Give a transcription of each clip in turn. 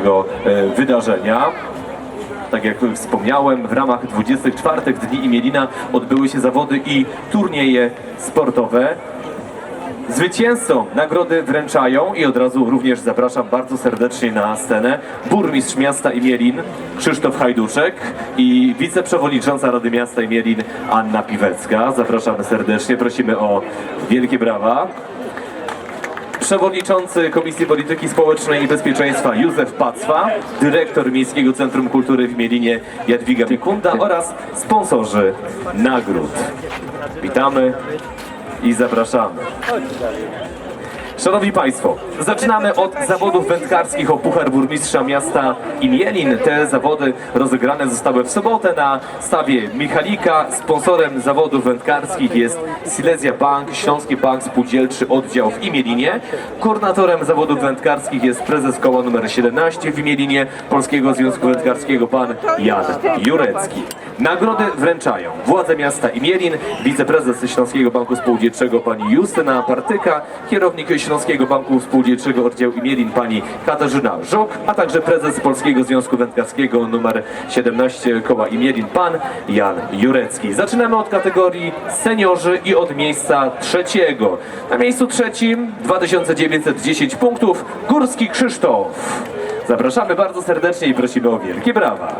dzisiejszego e, wydarzenia. Tak jak wspomniałem, w ramach 24 Dni Imielina odbyły się zawody i turnieje sportowe. Zwycięzcom nagrody wręczają i od razu również zapraszam bardzo serdecznie na scenę burmistrz miasta Imielin Krzysztof Hajduczek i wiceprzewodnicząca Rady Miasta Imielin Anna Piwecka. Zapraszamy serdecznie, prosimy o wielkie brawa. Przewodniczący Komisji Polityki Społecznej i Bezpieczeństwa Józef Pacwa, dyrektor Miejskiego Centrum Kultury w Mielinie Jadwiga Piekunda oraz sponsorzy nagród. Witamy i zapraszamy. Szanowni Państwo, zaczynamy od zawodów wędkarskich o Puchar Burmistrza Miasta Imielin. Te zawody rozegrane zostały w sobotę na stawie Michalika. Sponsorem zawodów wędkarskich jest Silesia Bank, Śląski Bank Spółdzielczy Oddział w Imielinie. Koordynatorem zawodów wędkarskich jest prezes koła nr 17 w Imielinie Polskiego Związku Wędkarskiego pan Jan Jurecki. Nagrody wręczają władze miasta Imielin, wiceprezes Śląskiego Banku Spółdzielczego pani Justyna Partyka, kierownik Śląskiego Banku Spółdzielczego Oddział Imielin pani Katarzyna Żok, a także prezes Polskiego Związku Wędkarskiego nr 17 koła Imielin pan Jan Jurecki. Zaczynamy od kategorii seniorzy i od miejsca trzeciego. Na miejscu trzecim 2910 punktów Górski Krzysztof. Zapraszamy bardzo serdecznie i prosimy o wielkie brawa.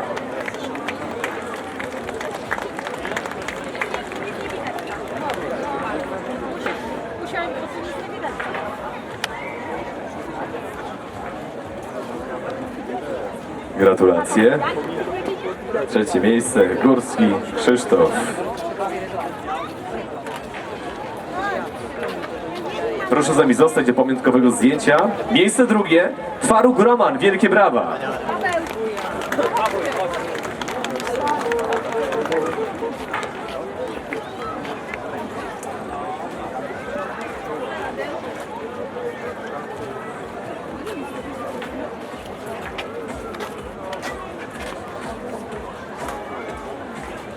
Gratulacje. Trzecie miejsce Górski Krzysztof. Proszę z nami zostać do pamiątkowego zdjęcia. Miejsce drugie Twaruk Roman. Wielkie brawa.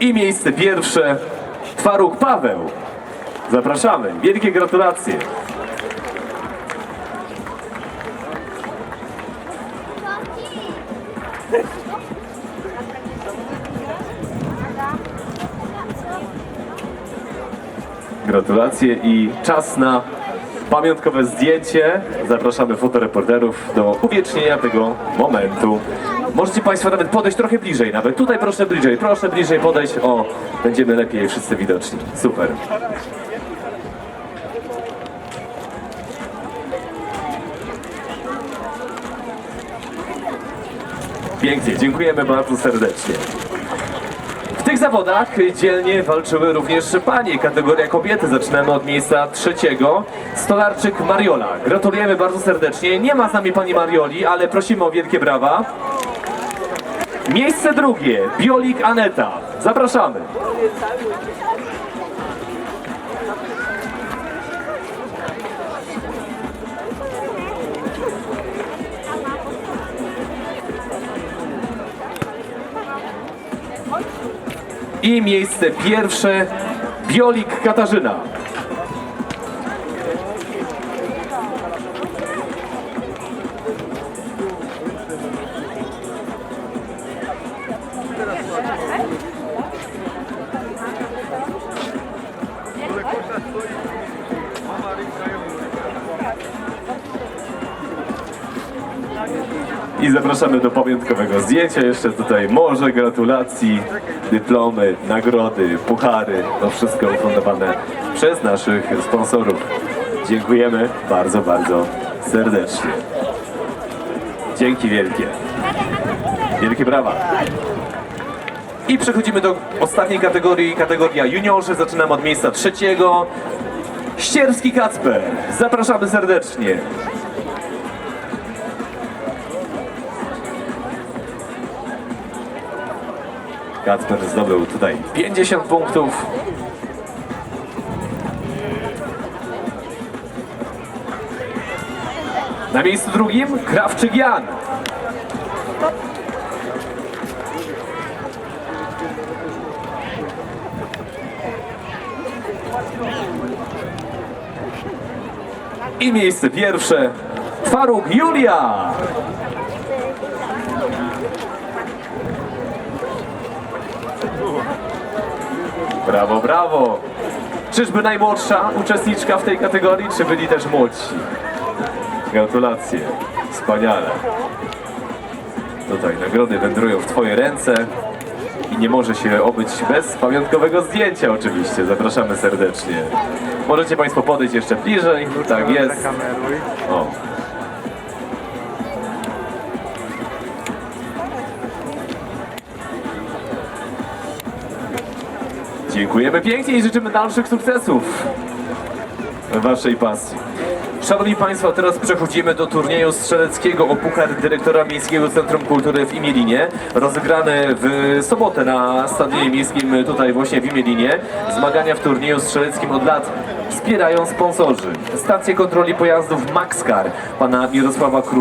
I miejsce pierwsze Twaruk Paweł. Zapraszamy. Wielkie gratulacje. Gratulacje i czas na pamiątkowe zdjęcie. Zapraszamy fotoreporterów do uwiecznienia tego momentu. Możecie Państwo nawet podejść trochę bliżej, nawet tutaj proszę bliżej, proszę bliżej podejść. O, będziemy lepiej wszyscy widoczni. Super. Pięknie, dziękujemy bardzo serdecznie. W tych zawodach dzielnie walczyły również panie, kategoria kobiety. Zaczynamy od miejsca trzeciego. Stolarczyk Mariola. Gratulujemy bardzo serdecznie. Nie ma z nami pani Marioli, ale prosimy o wielkie brawa. Miejsce drugie. Biolik Aneta. Zapraszamy. I miejsce pierwsze Biolik Katarzyna. I zapraszamy do pamiątkowego zdjęcia. Jeszcze tutaj może gratulacji, dyplomy, nagrody, puchary. To wszystko ufundowane przez naszych sponsorów. Dziękujemy bardzo, bardzo serdecznie. Dzięki wielkie. Wielkie brawa. I przechodzimy do ostatniej kategorii, kategoria juniorzy. Zaczynamy od miejsca trzeciego. Ścierski Kacper. Zapraszamy serdecznie. Kacper zdobył tutaj 50 punktów. Na miejscu drugim Krawczyk Jan. I miejsce pierwsze Twaruk Julia. Brawo, brawo! Czyżby najmłodsza uczestniczka w tej kategorii, czy byli też młodsi? Gratulacje. Wspaniale. Tutaj nagrody wędrują w Twoje ręce i nie może się obyć bez pamiątkowego zdjęcia oczywiście. Zapraszamy serdecznie. Możecie Państwo podejść jeszcze bliżej. Tak jest. O. Dziękujemy pięknie i życzymy dalszych sukcesów Waszej pasji. Szanowni Państwo, teraz przechodzimy do turnieju strzeleckiego o Puchar Dyrektora Miejskiego Centrum Kultury w Imielinie, rozegrany w sobotę na Stadionie Miejskim tutaj właśnie w Imielinie. Zmagania w turnieju strzeleckim od lat wspierają sponsorzy. Stację kontroli pojazdów Maxcar, pana Mirosława Król.